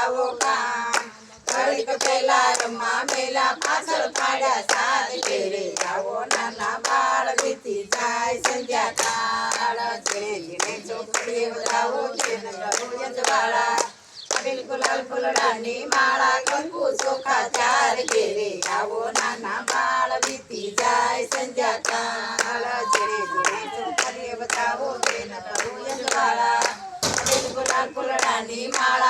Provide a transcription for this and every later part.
આવો કામ ઘડીક પહેલા રમવા મેલા પાછળ પાડ્યા સાત ઘેરે આવો નાના બાળ, વીતી જાય સંધ્યા જેણે જેણે ચોપડીએ વધાવો ગળું યજવાળા. બિલકુલ ફૂલડાની માળા કંકુ ચોખા ચાર ઘેરે. આવો નાના બાળ, વીતી જાય સંધ્યા જેણે જેણે ચોપડીએ માળા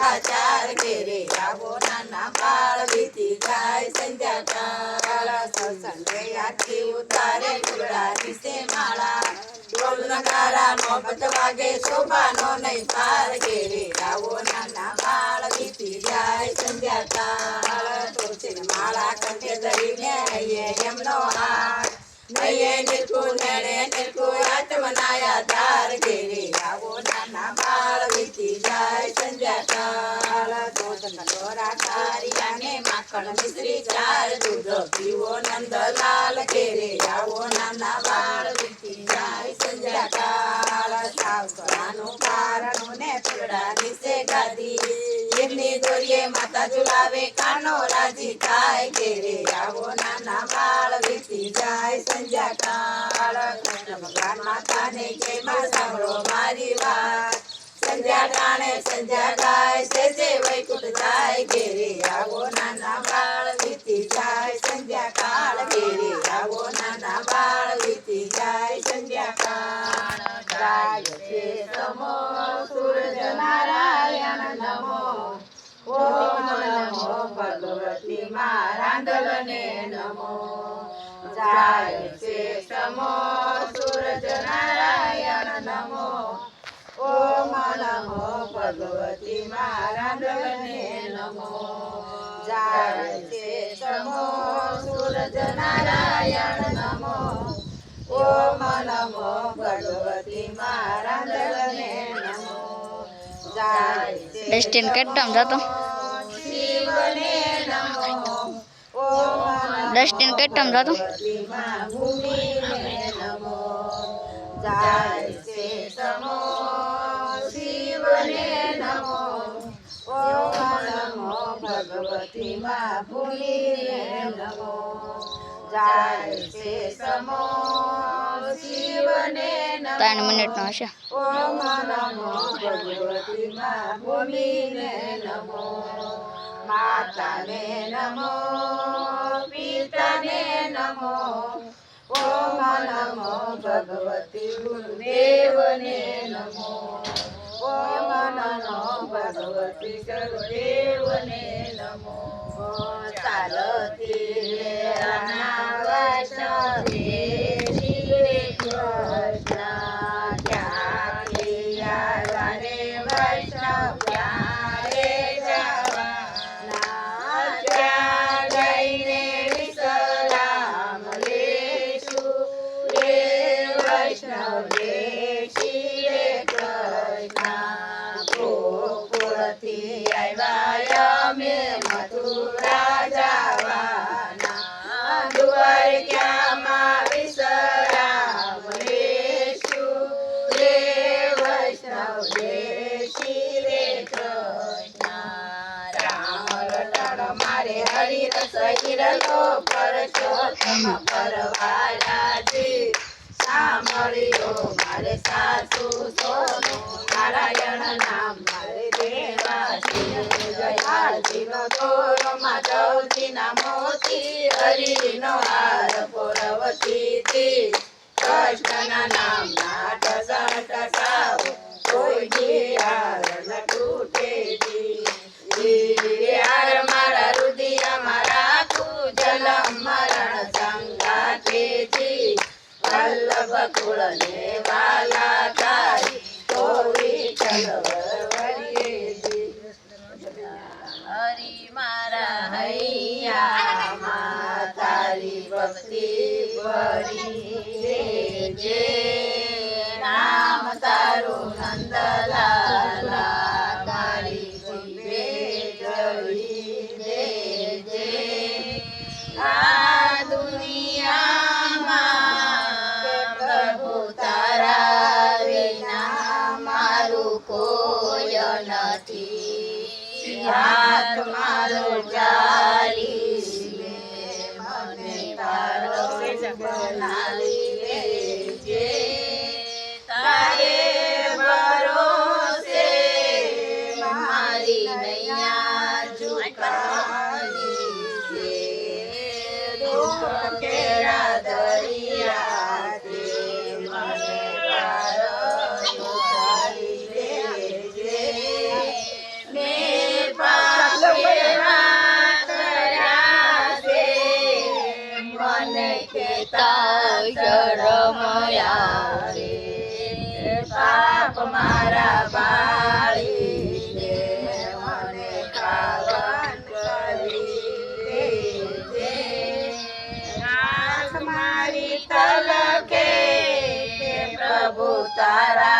કંકુ ચોખા ચાર ઘેરે આવો નાના બાળ વીતી જાય સંધ્યા સત્સંગે આખી ઉતારે ફૂલડાની સે માળા ઢોલ નગારા નો વાગે શોભાનો નહીં પાર ઘેરે આવો નાના બાળ વીતી જાય સંધ્યા કાળ માળા કંઠે ધરીને આઈએ એમનો હાથ નયે નિર્કુ નડે નિર્કુ આત્મનાયા ધાર ઘેરે માખણ મિશ્રી ચાર દૂધ પીવો નંદલાલ ઘેરે આવો નાના બાળ વીતી જાય સંધ્યા કાળ. સાવકરાનું કારણું ને ફૂલડા નીચે ગાદી. એમની માતા ઝુલાવે કાનો રાજી થાય. ઘેરે આવો નાના બાળ વીતી જાય સંધ્યા કાળ. કૃષ્ણ માતાને કેમાં સાંભળો મારી વાત. ટાણે સંધ્યા ગાય છે જે વૈકુંઠ જાય ઘેરે નમો. ઓમ નમો ભગવતી મારાંદલને નમો. જાય છે સમો સૂરજ નારાયણ નમો. ઓમ નમો ભગવતી મારાંદલને નમો. જાય છે સમો સૂરજ નારાયણ નમો. ઓમ નમો ભગવતી મારાંદલને નમો. ડસ્ટિન કેટલામ જતો ડસ્ટિન કેટલામ જતો નમો ભગવતીમાં ભૂમિને નમો જાય છે સમો શિવને મિનિટ નો હશે. ઓમ નમો ભગવતી મા ભૂમિને નમો. માતાને નમો પિતાને નમો. ઓમ નમો ભગવતી ગુરુદેવને નમો. ઓમ નમો ભગવતી ગુરુદેવને નમો. ચાલતી અનાવશે મારે હરિ રસ હિરલો પરસોત્તમ પરવાલાજી સાંભળ્યો મારે સાસુ સોનું નારાયણ નામ મારે દેવાસી જયાળજીનો દોરો ના મોતી હરિનો હાર પોરવતીથી 除了你。મારો ચાલી મને તારો રમયા મારા બાળી દે મને પાવન કરી દે નાથ મારી પ્રભુ તારા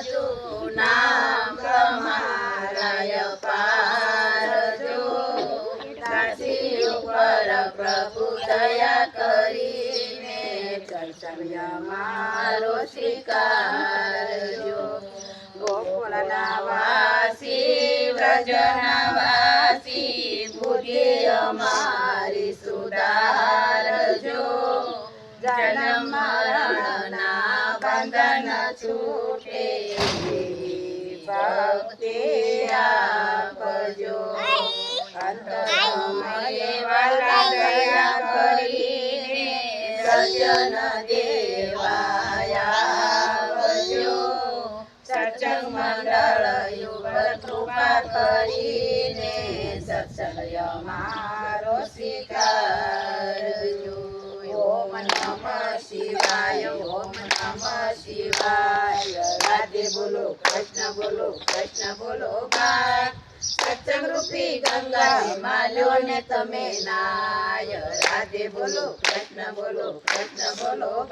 નામ તમારાય પારજો કાશી ઉપર પ્રભુ દયા કરીને મારો સ્વીકારજો ગોકુલના વાસી વ્રજના વાસી બુદ્ધિ અમારી સુધારજો જન્મ મરણના બંધન છૂટ ભક્તિ આપજો. અંત સમયે વાલા દયા કરીને સજન દેવાયાજો સત્સંગ મંડળ ઉપર કૃપા કરીને સત્સંગ મારો સ્વીકારજો. ઓમ નમઃ શિવાય, ઓમ નમઃ શિવાય. બોલો, કૃષ્ણ બોલો કૃષ્ણ બોલો સત્સંગ રૂપી ગંગા હિમાલયો ને તમે નાય. રાધે બોલો, કૃષ્ણ બોલો કૃષ્ણ બોલો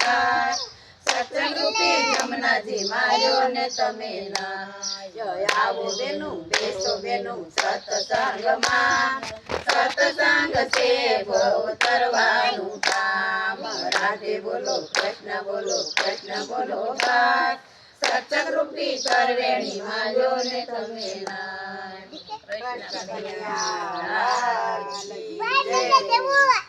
સત્સંગ રૂપી જમનાજી માર્યો ને તમે નાય. આવો બેનું, બેસો બેનું સત્સંગમાં. સત્સંગ છે બહુ કામ. રાધે બોલો, કૃષ્ણ બોલો કૃષ્ણ બોલો ગાય સત્સંગ રૂપી કરવેણી ને તમે નાય કૃષ્ણ કનૈયા લાલ કી જય.